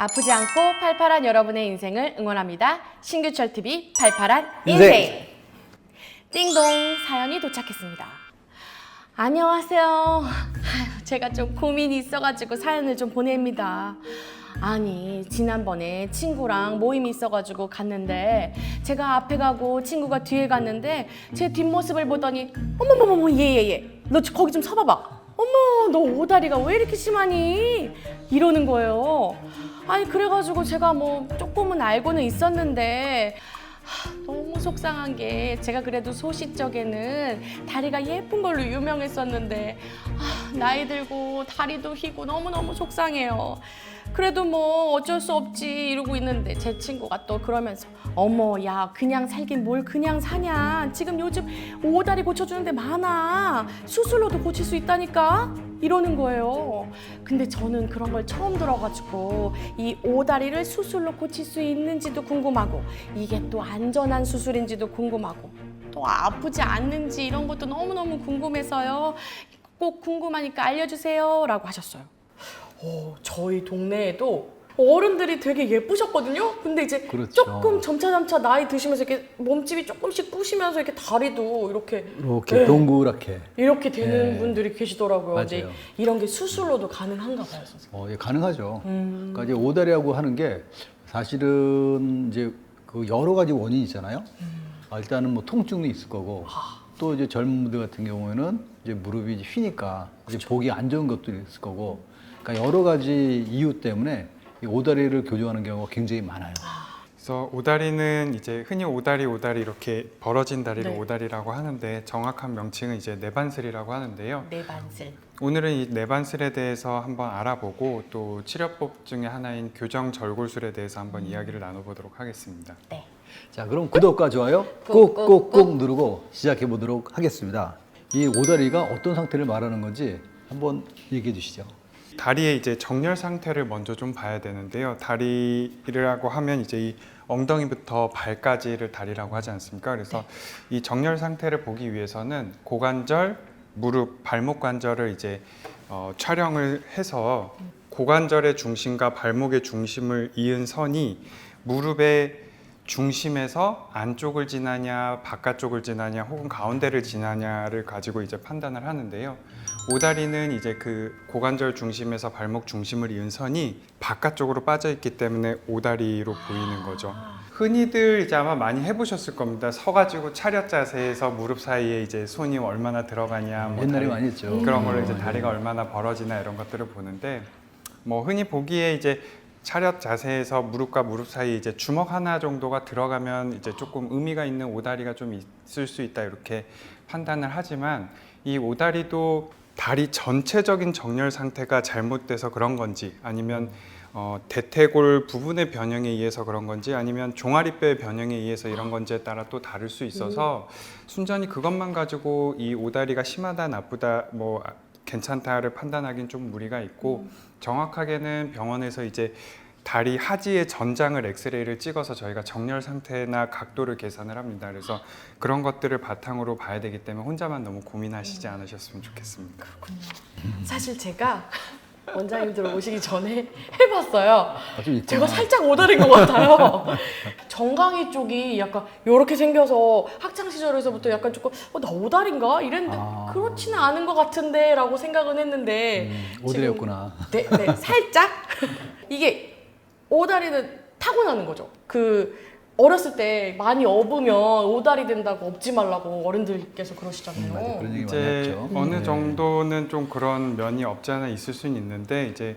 아프지 않고 팔팔한 여러분의 인생을 응원합니다. 신규철 TV 팔팔한 인생. 인생. 띵동 사연이 도착했습니다. 안녕하세요. 제가 좀 고민이 있어가지고 사연을 좀 보냅니다. 아니 지난번에 친구랑 모임이 있어가지고 갔는데 제가 앞에 가고 친구가 뒤에 갔는데 제 뒷모습을 보더니 어머머머머 얘 얘 얘 너 거기 좀 서봐봐 어머 너 오다리가 왜 이렇게 심하니 이러는 거예요 아니 그래가지고 제가 뭐 조금은 알고는 있었는데 하, 너무 속상한 게 제가 그래도 소시적에는 다리가 예쁜 걸로 유명했었는데 아, 나이 들고 다리도 휘고 너무너무 속상해요. 그래도 뭐 어쩔 수 없지 이러고 있는데 제 친구가 또 그러면서 어머 야 그냥 살긴 뭘 그냥 사냐? 지금 요즘 오다리 고쳐주는 데 많아. 수술로도 고칠 수 있다니까? 이러는 거예요. 근데 저는 그런 걸 처음 들어가지고 이 오다리를 수술로 고칠 수 있는지도 궁금하고 이게 또 안전한 수술인지도 궁금하고 또 아프지 않는지 이런 것도 너무너무 궁금해서요. 꼭 궁금하니까 알려주세요 라고 하셨어요 어, 저희 동네에도 어른들이 되게 예쁘셨거든요. 근데 이제 그렇죠. 조금 점차점차 나이 드시면서 이렇게 몸집이 조금씩 부시면서 이렇게 다리도 이렇게 이렇게 네. 동그랗게 이렇게 되는 네. 분들이 계시더라고요. 맞아요. 근데 이런 게 수술로도 가능한가 봐요, 선생님. 어, 예, 가능하죠. 음. 그러니까 이제 오다리하고 하는 게 사실은 이제 그 여러 가지 원인이 있잖아요. 아, 일단은 뭐 통증도 있을 거고 또 이제 젊은 분들 같은 경우에는 이제 무릎이 이제 휘니까 이제 보기 안 좋은 것도 있을 거고 그러니까 여러 가지 이유 때문에 이 오다리를 교정하는 경우가 굉장히 많아요. 그래서 오다리는 이제 흔히 오다리 오다리 이렇게 벌어진 다리를 네. 오다리라고 하는데 정확한 명칭은 이제 내반슬이라고 하는데요. 내반슬. 오늘은 이 내반슬에 대해서 한번 알아보고 또 치료법 중에 하나인 교정 절골술에 대해서 한번 이야기를 나눠보도록 하겠습니다. 네. 자, 그럼 구독과 좋아요 꾹, 꾹, 꾹꾹꾹 누르고 시작해 보도록 하겠습니다. 이 오다리가 어떤 상태를 말하는 건지 한번 얘기해 주시죠. 다리의 이제 정렬 상태를 먼저 좀 봐야 되는데요. 다리라고 하면 이제 이 엉덩이부터 발까지를 다리라고 하지 않습니까? 그래서 이 정렬 상태를 보기 위해서는 고관절, 무릎, 발목 관절을 이제 어, 촬영을 해서 고관절의 중심과 발목의 중심을 이은 선이 무릎의 중심에서 안쪽을 지나냐, 바깥쪽을 지나냐, 혹은 가운데를 지나냐를 가지고 이제 판단을 하는데요. 오다리는 이제 그 고관절 중심에서 발목 중심을 이은 선이 바깥쪽으로 빠져 있기 때문에 오다리로 보이는 거죠. 흔히들 이제 아마 많이 해보셨을 겁니다. 서가지고 차렷 자세에서 무릎 사이에 이제 손이 얼마나 들어가냐, 뭐 옛날에 다리- 많이 했죠. 그런 걸로 이제 어, 다리가 얼마나 벌어지나 이런 것들을 보는데 뭐 흔히 보기에 이제 차렷 자세에서 무릎과 무릎 사이에 이제 주먹 하나 정도가 들어가면 이제 조금 의미가 있는 오다리가 좀 있을 수 있다 이렇게 판단을 하지만 이 오다리도 다리 전체적인 정렬 상태가 잘못돼서 그런 건지 아니면 어, 대퇴골 부분의 변형에 의해서 그런 건지 아니면 종아리뼈의 변형에 의해서 이런 건지에 따라 또 다를 수 있어서 순전히 그것만 가지고 이 오다리가 심하다 나쁘다 뭐 아, 괜찮다를 판단하기는 좀 무리가 있고 정확하게는 병원에서 이제 다리 하지의 전장을 엑스레이를 찍어서 저희가 정렬 상태나 각도를 계산을 합니다. 그래서 그런 것들을 바탕으로 봐야 되기 때문에 혼자만 너무 고민하시지 않으셨으면 좋겠습니다. 사실 제가 원장님들 오시기 전에 해봤어요. 아. 제가 살짝 오다린 것 같아요. 정강이 쪽이 약간 이렇게 생겨서 학창 시절에서부터 약간 조금 어, 나 오다린가 이랬는데 아. 그렇지는 않은 것 같은데라고 생각은 했는데 음, 오다리였구나. 네, 네, 살짝 이게 오다리는 타고나는 거죠. 그 어렸을 때 많이 업으면 오다리 된다고 업지 말라고 어른들께서 그러시잖아요. 음, 맞아. 그런 얘기 많이 이제 했죠. 어느 네. 정도는 좀 그런 면이 없지 않아 있을 수는 있는데 이제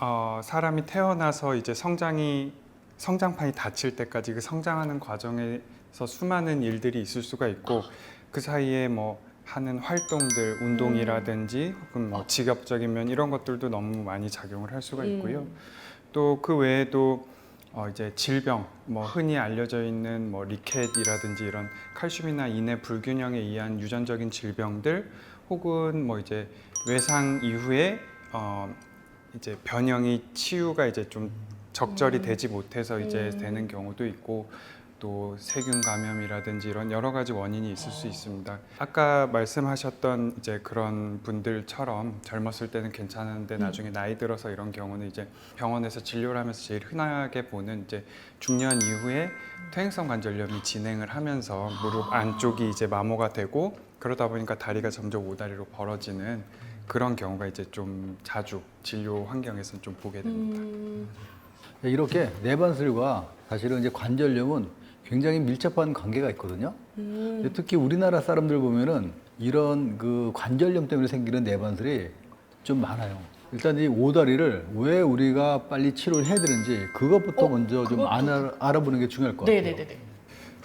어, 사람이 태어나서 이제 성장이 성장판이 닫힐 때까지 그 성장하는 과정에서 수많은 일들이 있을 수가 있고 그 사이에 뭐 하는 활동들 운동이라든지 혹은 뭐 직업적인 면 이런 것들도 너무 많이 작용을 할 수가 있고요. 음. 또그 외에도 어 이제 질병, 뭐 흔히 알려져 있는 뭐 리켓이라든지 이런 칼슘이나 인의 불균형에 의한 유전적인 질병들, 혹은 뭐 이제 외상 이후에 어 이제 변형이 치유가 이제 좀 적절히 음. 되지 못해서 이제 음. 되는 경우도 있고 또 세균 감염이라든지 이런 여러 가지 원인이 있을 수 있습니다. 아까 말씀하셨던 이제 그런 분들처럼 젊었을 때는 괜찮은데 나중에 나이 들어서 이런 경우는 이제 병원에서 진료를 하면서 제일 흔하게 보는 이제 중년 이후에 퇴행성 관절염이 진행을 하면서 무릎 안쪽이 이제 마모가 되고 그러다 보니까 다리가 점점 오다리로 벌어지는 그런 경우가 이제 좀 자주 진료 환경에서는 좀 보게 됩니다. 음, 이렇게 내반슬과 사실은 이제 관절염은 굉장히 밀접한 관계가 있거든요. 음. 특히 우리나라 사람들 보면은 이런 그 관절염 때문에 생기는 내반슬이 좀 많아요. 일단 이 오다리를 왜 우리가 빨리 치료를 해야 되는지 그것부터 어, 먼저 좀 그것도- 알아, 알아보는 게 중요할 것 같아요. 네네네네.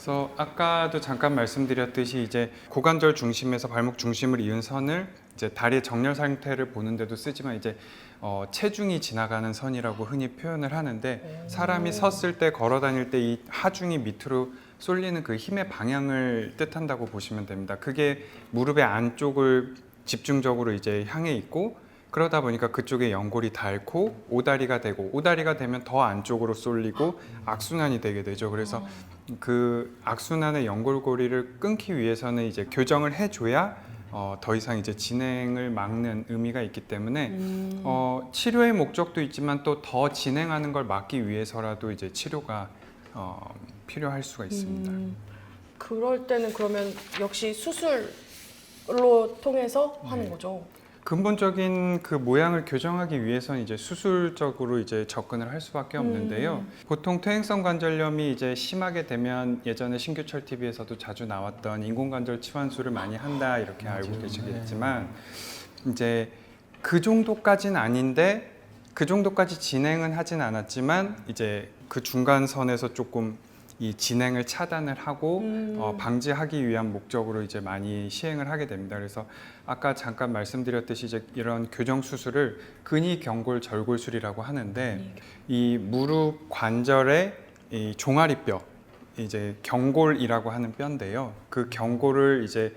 그래서 아까도 잠깐 말씀드렸듯이 이제 고관절 중심에서 발목 중심을 이은 선을 이제 다리의 정렬 상태를 보는데도 쓰지만 이제 어, 체중이 지나가는 선이라고 흔히 표현을 하는데 사람이 섰을 때 걸어 다닐 때 이 하중이 밑으로 쏠리는 그 힘의 방향을 뜻한다고 보시면 됩니다. 그게 무릎의 안쪽을 집중적으로 이제 향해 있고 그러다 보니까 그쪽에 연골이 닳고 오다리가 되고 오다리가 되면 더 안쪽으로 쏠리고 악순환이 되게 되죠. 그래서 그 악순환의 연골고리를 끊기 위해서는 이제 교정을 해줘야 어, 더 이상 이제 진행을 막는 의미가 있기 때문에 음. 어, 치료의 목적도 있지만 또 더 진행하는 걸 막기 위해서라도 이제 치료가 어, 필요할 수가 있습니다. 음, 그럴 때는 그러면 역시 수술로 통해서 하는 거죠. 근본적인 그 모양을 교정하기 위해서는 이제 수술적으로 이제 접근을 할 수밖에 없는데요. 보통 퇴행성 관절염이 이제 심하게 되면 예전에 신규철 TV에서도 자주 나왔던 인공관절 치환술을 많이 한다 이렇게 알고 계시겠지만 이제 그 정도까지는 아닌데 그 정도까지 진행은 하진 않았지만 이제 그 중간 선에서 조금 이 진행을 차단을 하고 음. 어, 방지하기 위한 목적으로 이제 많이 시행을 하게 됩니다. 그래서 아까 잠깐 말씀드렸듯이 이제 이런 교정 수술을 근위 경골 절골술이라고 하는데 이 무릎 관절의 이 종아리뼈 이제 경골이라고 하는 뼈인데요. 그 경골을 이제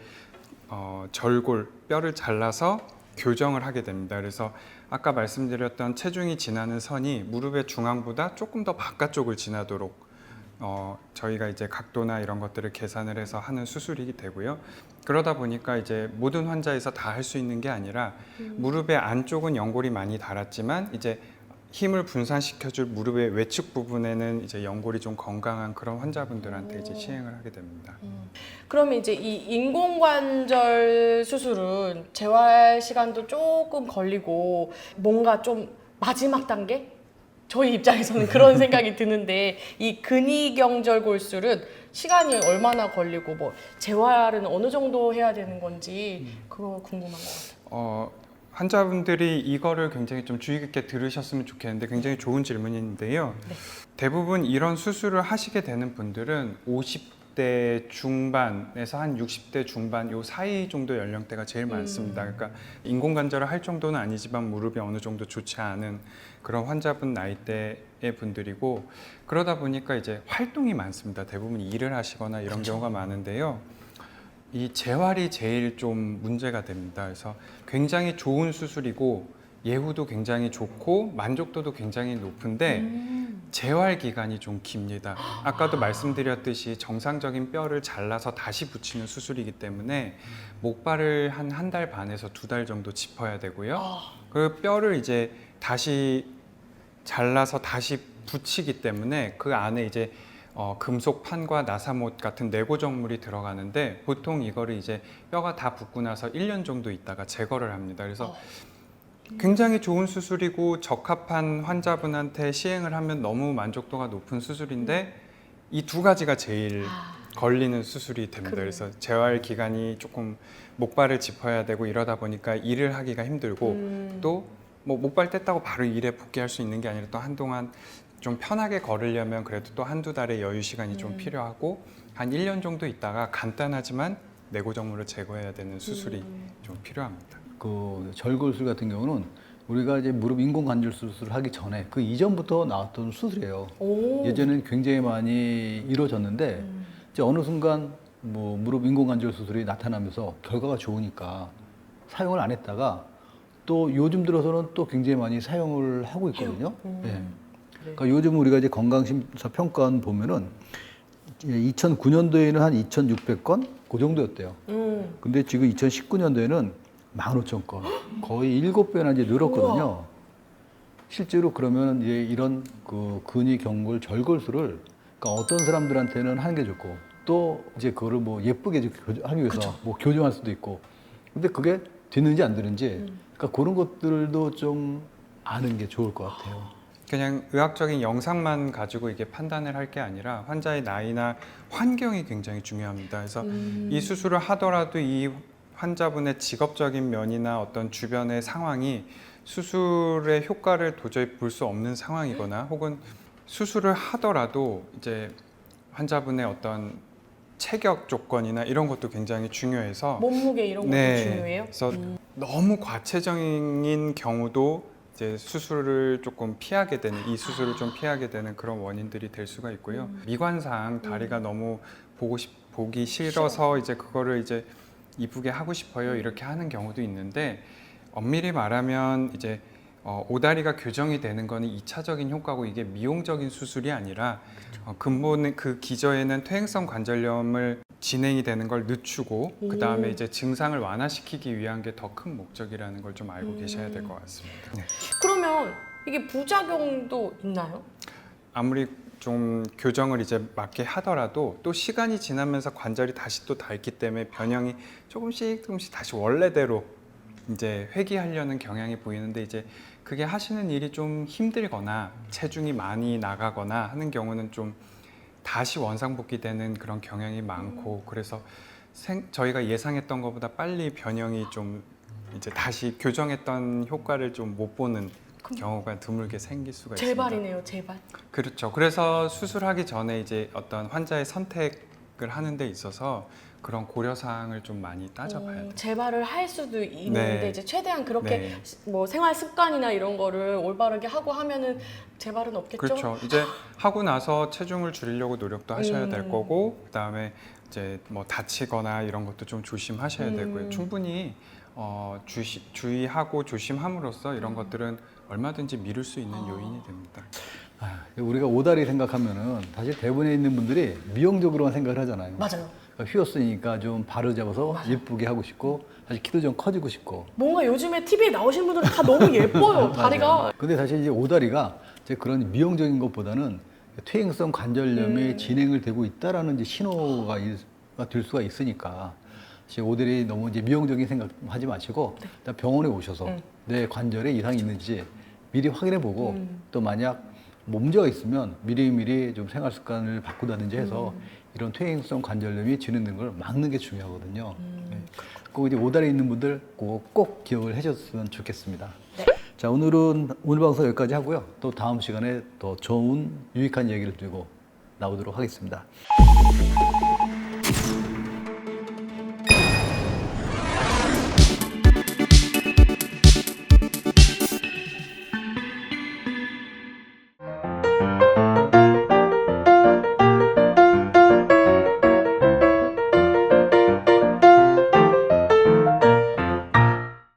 어, 절골 뼈를 잘라서 교정을 하게 됩니다. 그래서 아까 말씀드렸던 체중이 지나는 선이 무릎의 중앙보다 조금 더 바깥쪽을 지나도록 어, 저희가 이제 각도나 이런 것들을 계산을 해서 하는 수술이 되고요. 그러다 보니까 이제 모든 환자에서 다 할 수 있는 게 아니라 무릎의 안쪽은 연골이 많이 닳았지만 이제 힘을 분산시켜줄 무릎의 외측 부분에는 이제 연골이 좀 건강한 그런 환자분들한테 이제 시행을 하게 됩니다. 그러면 이제 이 인공관절 수술은 재활 시간도 조금 걸리고 뭔가 좀 마지막 단계? 저희 입장에서는 그런 생각이 드는데 이 근위경절골술은 시간이 얼마나 걸리고 뭐 재활은 어느 정도 해야 되는 건지 그거 궁금한 것 같아요. 어, 환자분들이 이거를 굉장히 좀 주의 깊게 들으셨으면 좋겠는데 굉장히 좋은 질문인데요. 네. 대부분 이런 수술을 하시게 되는 분들은 50 대 중반에서 한 60대 중반 요 사이 정도 연령대가 제일 많습니다. 그러니까 인공관절을 할 정도는 아니지만 무릎이 어느 정도 좋지 않은 그런 환자분 나이대의 분들이고 그러다 보니까 이제 활동이 많습니다. 대부분 일을 하시거나 이런 경우가 많은데요. 이 재활이 제일 좀 문제가 됩니다. 그래서 굉장히 좋은 수술이고 예후도 굉장히 좋고 만족도도 굉장히 높은데 음. 재활 기간이 좀 깁니다. 아까도 말씀드렸듯이 정상적인 뼈를 잘라서 다시 붙이는 수술이기 때문에 목발을 한 한 달 반에서 두 달 정도 짚어야 되고요. 아, 그 뼈를 이제 다시 잘라서 다시 붙이기 때문에 그 안에 이제 어, 금속 판과 나사못 같은 내고정물이 들어가는데 보통 이거를 이제 뼈가 다 붙고 나서 1년 정도 있다가 제거를 합니다. 그래서 어. 굉장히 좋은 수술이고 적합한 환자분한테 시행을 하면 너무 만족도가 높은 수술인데 이 두 가지가 제일 아, 걸리는 수술이 됩니다. 그래요. 그래 서 재활 기간이 조금 목발을 짚어야 되고 이러다 보니까 일을 하기가 힘들고 음. 또뭐 목발 뗐다고 바로 일에 복귀할 수 있는 게 아니라 또 한동안 좀 편하게 걸으려면 그래도 또 한두 달의 여유 시간이 좀 음. 필요하고 한 1년 정도 있다가 간단하지만 내고정물을 제거해야 되는 수술이 음. 좀 필요합니다. 그 절골술 같은 경우는 우리가 이제 무릎 인공관절 수술을 하기 전에 그 이전부터 나왔던 수술이에요. 오. 예전에는 굉장히 많이 이루어졌는데 음. 이제 어느 순간 뭐 무릎 인공관절 수술이 나타나면서 결과가 좋으니까 사용을 안 했다가 또 요즘 들어서는 또 굉장히 많이 사용을 하고 있거든요. 음. 예. 네. 그러니까 요즘 우리가 이제 건강심사 평가원 보면은 예, 2009년도에는 한 2,600건 그 정도였대요. 음. 근데 지금 2019년도에는 15,000건 거의 7배나 이제 늘었거든요. 실제로 그러면 이제 이런 그 근위 경골 절골술을 그러니까 어떤 사람들한테는 하는 게 좋고 또 이제 그거를 뭐 예쁘게 이제 교- 하기 위해서 뭐 교정할 수도 있고 근데 그게 되는지 안 되는지 그러니까 그런 것들도 좀 아는 게 좋을 것 같아요. 그냥 의학적인 영상만 가지고 이게 판단을 할 게 아니라 환자의 나이나 환경이 굉장히 중요합니다. 그래서 음. 이 수술을 하더라도 이 환자분의 직업적인 면이나 어떤 주변의 상황이 수술의 효과를 도저히 볼 수 없는 상황이거나 혹은 수술을 하더라도 이제 환자분의 어떤 체격 조건이나 이런 것도 굉장히 중요해서 몸무게 이런 것도 네. 중요해요. 그래서 음. 너무 과체적인 경우도 이제 수술을 조금 피하게 되는 이 수술을 좀 피하게 되는 그런 원인들이 될 수가 있고요. 음. 미관상 다리가 너무 보고 싶 보기 싫어서 이제 그거를 이제 이쁘게 하고 싶어요 이렇게 하는 경우도 있는데 엄밀히 말하면 이제 어, 오다리가 교정이 되는 거는 이차적인 효과고 이게 미용적인 수술이 아니라 어, 근본 그 기저에는 퇴행성 관절염을 진행이 되는 걸 늦추고 그 다음에 오. 이제 증상을 완화시키기 위한 게 더 큰 목적이라는 걸 좀 알고 음. 계셔야 될 것 같습니다. 네. 그러면 이게 부작용도 있나요? 아무리 좀 교정을 이제 맞게 하더라도 또 시간이 지나면서 관절이 다시 또 닳기 때문에 변형이 조금씩 조금씩 다시 원래대로 이제 회귀하려는 경향이 보이는데 이제 그게 하시는 일이 좀 힘들거나 체중이 많이 나가거나 하는 경우는 좀 다시 원상복귀되는 그런 경향이 많고 그래서 생- 저희가 예상했던 것보다 빨리 변형이 좀 이제 다시 교정했던 효과를 좀 못 보는 그럼- 경우가 드물게 생길 수가 있습니다. 재발이네요, 재발. 그렇죠. 그래서 수술하기 전에 이제 어떤 환자의 선택을 하는 데 있어서 그런 고려 사항을 좀 많이 따져봐야 어, 돼요. 재발을 할 수도 있는데 네. 이제 최대한 그렇게 네. 뭐 생활 습관이나 이런 거를 올바르게 하고 하면은 재발은 없겠죠? 그렇죠. 이제 하고 나서 체중을 줄이려고 노력도 하셔야 될 음. 거고 그다음에 이제 뭐 다치거나 이런 것도 좀 조심하셔야 음. 되고요. 충분히 어, 주시, 주의하고 조심함으로써 이런 것들은 얼마든지 미룰 수 있는 아. 요인이 됩니다. 아, 우리가 오다리 생각하면은 사실 대부분에 있는 분들이 미용적으로만 생각을 하잖아요. 맞아요. 그러니까 휘었으니까 좀 바로 잡아서 맞아요. 예쁘게 하고 싶고 사실 키도 좀 커지고 싶고 뭔가 요즘에 TV에 나오신 분들은 다 너무 예뻐요, 다리가. 근데 사실 이제 오다리가 이제 그런 미용적인 것보다는 퇴행성 관절염의 음. 진행을 되고 있다라는 이제 신호가 일- 가될 수가 있으니까 사실 오다리 너무 이제 미용적인 생각 하지 마시고 일단 병원에 오셔서 음. 내 관절에 이상이 있는지 미리 확인해 보고 음. 또 만약 뭐 문제가 있으면 미리미리 좀 생활 습관을 바꾸다든지 해서 음. 이런 퇴행성 관절염이 진행되는 걸 막는 게 중요하거든요. 음. 네. 꼭 이제 오다리 있는 분들 꼭, 꼭 기억을 해줬으면 좋겠습니다. 네. 자 오늘은 오늘 방송 여기까지 하고요. 또 다음 시간에 더 좋은 유익한 얘기를 들고 나오도록 하겠습니다.